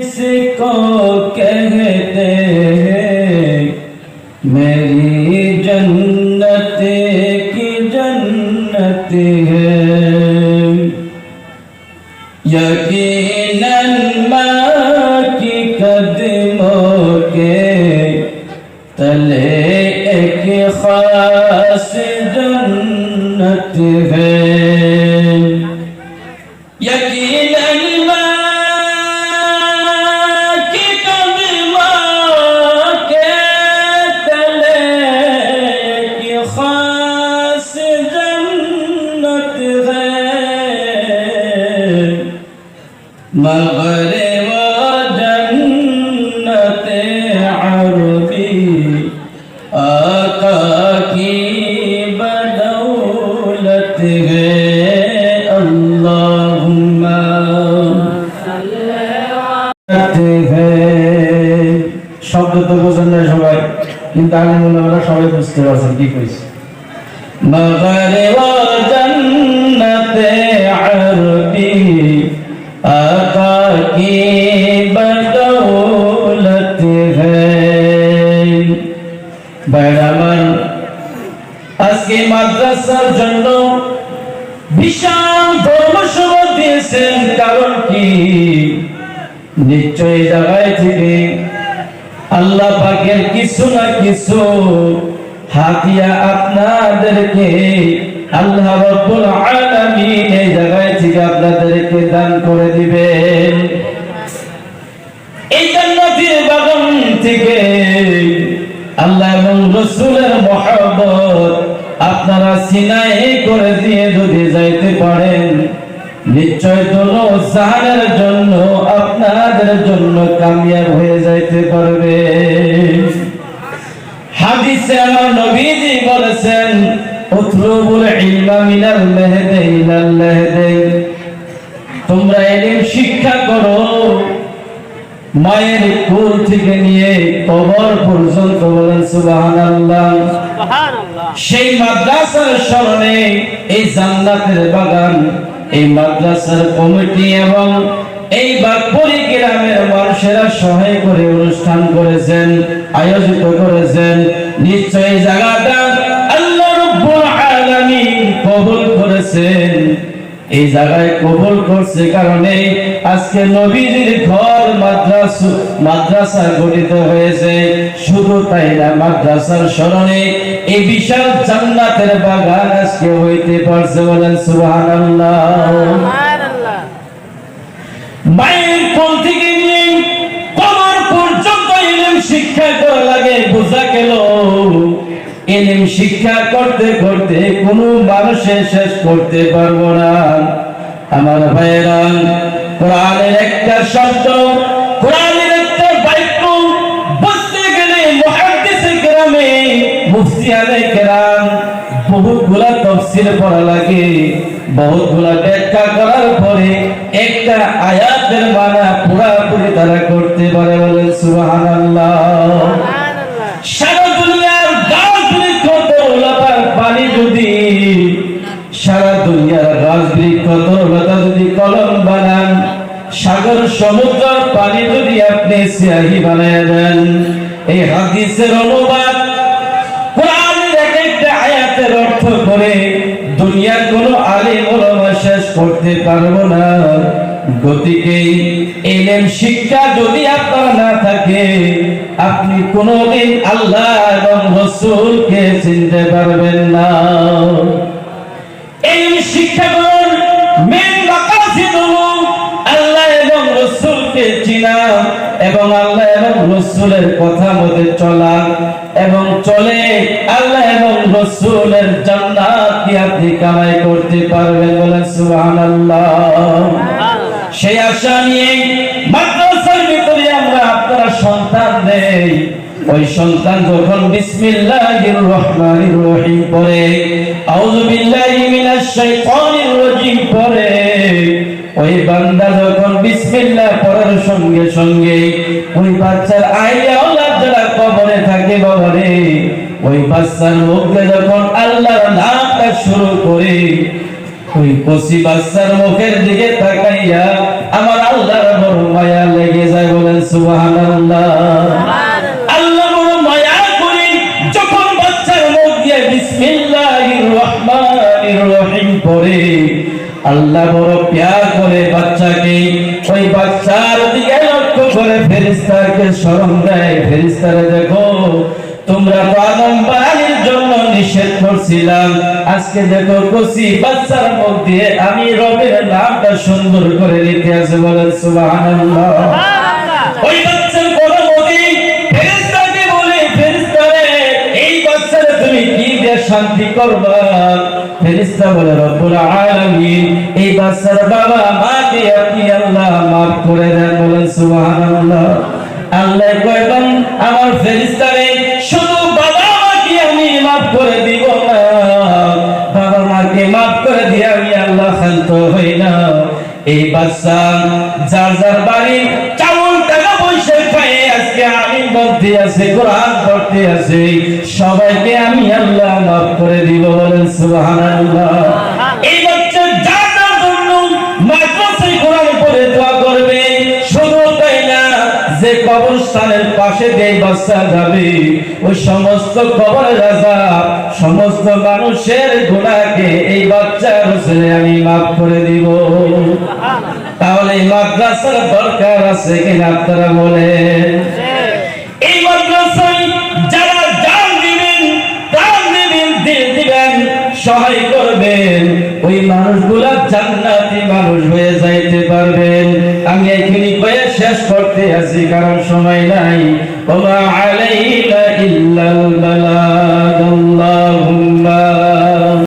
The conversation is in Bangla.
इसको कहते हैं, मेरी जन्नत की जन्नत है। यकीनन माँ की कदमों के तले एक खास जन्नत है। यकीनन মগরে জন্নতে আরবি আকা কি বদৌলত গে আল্লাহুম্মা। শব্দ তো বোঝেন না সবাই কিন্তু আমি মনে হয় সবাই বুঝতে পারছেন কি কইছি। مغرب جنة عربي آقا کی بدولت ہے بڑا আজকে মাদ্রাসার জন্য বিশাল ধর্মসভা দিয়েছেন কারণ কি নিশ্চয় জায়গায় থেকে আল্লাহ পাকের কিছু না কিছু হাতিয়া আপনাদেরকে আল্লাহ রব্বুল আলামিন এই জায়গায় থেকে আপনাদেরকে দান করে দিবেন। এই জান্নাতের বাগান থেকে আল্লাহ এবং রসুলের মহব্বত আপনারা সিনাই করে দিয়ে যদি যাইতে পারেন, নিশ্চয় দোনো জাহানের জন্য আপনাদের জন্য কামিয়াব হয়ে যাইতে পারবে। হাদিসে আমার বলেছেন উতলুবুল ইলমা মিনাল মাহদি ইলাল লাহদি তোমরা ইলম শিক্ষা করো। মায়ের কোল থেকে নিয়ে কবর পর্যন্ত বলেন সুবহানাল্লাহ। সেই মাদ্রাসার স্মরণে এই জান্নাতের বাগান এই মাদ্রাসার কমিটি এবং এই বাগপুরি গ্রামের মানুষেরা সহায় করে অনুষ্ঠান করেছেন আয়োজিত করেছেন। নিশ্চয় এই জায়গাটা এই জায়গায় কবুল করছে কারণে আজকে নবীজির ঘর মাদ্রাস মাদ্রাসা গঠিত হয়েছে। শুধু তাই না মাদ্রাসার স্মরণে এই বিশাল জান্নাতের বাগান আজকে হইতে পারছে বলেন সুবহানাল্লাহ। মায়ের ইলম শিক্ষা করতে করতে কোনো মানুষে শেষ করতে পারব না। আমার ভাইয়েরা কোরআনের একটা শব্দ কোরআনের একটা বাক্য বুঝতে গেলে মুহাদ্দিসে কেরামে মুফতিয়ানে কেরাম বহুতগুলা তফসির পড়া লাগে। বহুতগুলা ব্যাখ্যা করার পরে একটা আয়াতের মানা পুরাপুরি তারা করতে পারে বলেন সুবহানাল্লাহ। সারা পানি যদি সারা দুনিয়ার গাছ বৃক্ষ তরুলতা যদি কলম বানান, সাগর, সমুদ্র পানি যদি আপনি সিয়াহি বানায় দেন, এই হাদিসের অনুবাদ কোরআনের এক অর্থ করে দুনিয়ার কোন আলিম ওলামা শেষ করতে পারব না। গতিকে এলেম শিক্ষা যদি আপনার না থাকে, আপনি কোনোদিন আল্লাহ এবং রসুলকে চিনতে পারবেন না। এই শিক্ষা এবং চিনা এবং আল্লাহ এবং রসুলের কথা মতে চলা এবং চলে আল্লাহ এবং রসুলের জান্নাত করতে পারবেন সেই আশা নিয়ে মাদ্রাসার ভিতরে আমরা আপনারা সন্তান দেই ওই সন্তান যখন বিসমিল্লাহির রহমানির রহিম পড়ে, আউযু বিল্লাহি মিনাশ শাইতানির রাজিম পড়ে, ওই বান্দা যখন বিসমিল্লাহ পড়ার সঙ্গে সঙ্গে ওই বাচ্চার আইলে আল্লাহ যারা কবরে থাকে বাবারে, ওই বাচ্চার মুখে যখন আল্লাহর নামটা শুরু করে, ওই কচি বাচ্চার মুখের দিকে তাকাইয়া আল্লাহ বড় প্যার করে বাচ্চাকে ওই বাচ্চার দিকে লক্ষ্য করে ফেরেশতাকে স্মরণ দেয়। ফেরেশতারা দেখো তোমরা তো আদম বাড়ির জন্য নিষেধ করছিলাম। আজকে দেখো কসি বাচ্চার মুখ দিয়ে আমি রবের নামটা সুন্দর করে নিতে আছে বলেন সুবহানাল্লাহ। ওই শান্তি করবা। ফেরেশতা বলে, রব্বুল আলামিন, এই বাচ্চার বাবা মাকে আপনি আল্লাহ মাফ করে দেন। বলেন, সুবহানাল্লাহ। আল্লাহ কইবেন আমার ফেরেশতারে শুধু বাবা মাকে আমি মাফ করে দিব না। বাবা মাকে মাফ করে দিয়ে আমি আল্লাহ শান্ত হই না। এই বাচ্চা, যার যার বাড়ি বলতে আছে কোরআন পড়তে আছে সবাইকে আমি আল্লাহ মাফ করে দিব বলেন সুবহানাল্লাহ। এই বাচ্চা যার যার জন্য মাদ্রাসায় কোরআন পড়ে দোয়া করবে। শুধু তাই না যে কবরস্থানের পাশে যে বাচ্চা যাবে ওই সমস্ত কবরের রাজা সমস্ত মানুষের গুণাকে এই বাচ্চার হোসেনে আমি মাফ করে দিব। তাহলে মাদ্রাসার দরকার আছে কিনা আপনারা বলেন? সহায় করবেন। ওই মানুষগুলা জান্নাতি মানুষ হয়ে যাইতে পারবেন। আমি এখানে কয়ে শেষ করতে আছি কারণ সময় নাই। ওমা আলাইলা ইল্লাল বালা